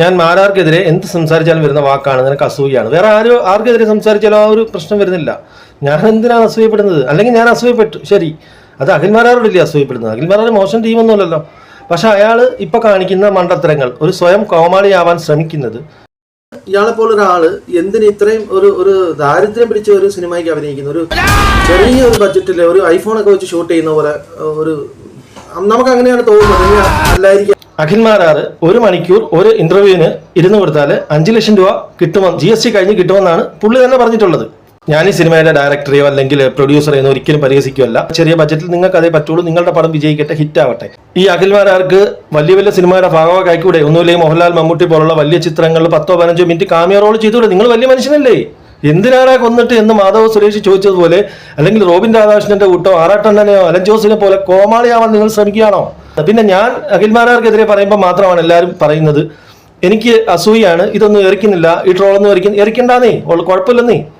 ഞാൻ മാരാർക്കെതിരെ എന്ത് സംസാരിച്ചാലും വരുന്ന വാക്കാണ്. നിനക്ക് അസൂയാണ് വേറെ ആരും ആർക്കെതിരെ സംസാരിച്ചാലും ആ ഒരു പ്രശ്നം വരുന്നില്ല. ഞാൻ എന്തിനാണ് അസൂയപ്പെടുന്നത്? അല്ലെങ്കിൽ ഞാൻ അസൂയപ്പെട്ടു. ശരി. അത് അഖിൽമാരാരോടില്ലേ അസൂയപ്പെടുന്നത്? അഖിൽമാരാർ മോശം ടീമൊന്നുമല്ലല്ലോ. പക്ഷെ അയാൾ ഇപ്പൊ കാണിക്കുന്ന മണ്ടത്തരങ്ങൾ ഒരു സ്വയം കോമാളിയാവാൻ ശ്രമിക്കുന്നത്. ഇയാളെ പോലെ ഒരാൾ എന്തിന് ഇത്രയും ഒരു ഒരു ദാരിദ്ര്യം പിടിച്ച ഒരു സിനിമയ്ക്ക് അഭിനയിക്കുന്ന? ഒരു ചെറിയ ഒരു ബഡ്ജറ്റിൽ ഒരു ഐഫോൺ ഒക്കെ വെച്ച് ഷൂട്ട് ചെയ്യുന്ന പോലെ ഒരു നമുക്ക് അങ്ങനെയാണ് തോന്നുന്നത് അല്ലായിരിക്കും. അഖിൽമാരാറ് ഒരു മണിക്കൂർ ഒരു ഇന്റർവ്യൂവിന് ഇരുന്ന് കൊടുത്താൽ അഞ്ച് ലക്ഷം രൂപ കിട്ടുമെന്ന് ജി എസ് ടി കഴിഞ്ഞ് കിട്ടുമെന്നാണ് പുള്ളി തന്നെ പറഞ്ഞിട്ടുള്ളത്. ഞാൻ ഈ സിനിമയുടെ ഡയറക്ടറെയോ അല്ലെങ്കിൽ പ്രൊഡ്യൂസറെയോ ഒരിക്കലും പരിഹസിക്കുമല്ല ചെറിയ ബജറ്റിൽ നിങ്ങൾക്ക് അതേ പറ്റുള്ളൂ. നിങ്ങളുടെ പടം വിജയിക്കട്ടെ ഹിറ്റ് ആവട്ടെ. ഈ അഖിൽമാരാർക്ക് വലിയ വലിയ സിനിമയുടെ ഭാഗമായിക്കൂടെ ഒന്നുമില്ലെങ്കിൽ മോഹൻലാൽ മമ്മൂട്ടി പോലുള്ള വലിയ ചിത്രങ്ങളിൽ പത്തോ പതിനഞ്ചോ മിനിറ്റ് കാമിയോ റോൾ ചെയ്തൂടെ നിങ്ങൾ വലിയ മനുഷ്യനല്ലേ? എന്തിനാരാ കൊന്നിട്ട് എന്ന് മാധവ് സുരേഷ് ചോദിച്ചതുപോലെ അല്ലെങ്കിൽ റോബിൻ രാധാകൃഷ്ണന്റെ കൂട്ടോ ആറാട്ടണ്ണനെയോ അലൻ ജോസിനെ പോലെ കോമാളിയാവാൻ നിങ്ങൾ ശ്രമിക്കുകയാണോ? പിന്നെ ഞാൻ അഖിൽമാരാർക്കെതിരെ പറയുമ്പോൾ മാത്രമാണ് എല്ലാവരും പറയുന്നത്. എനിക്ക് അസൂയാണ് ഇതൊന്നും എറിക്കുന്നില്ല ഈ ട്രോളൊന്നും എറിക്കുന്ന എറിക്കണ്ടാന്നേ കുഴപ്പമില്ലെന്നേ.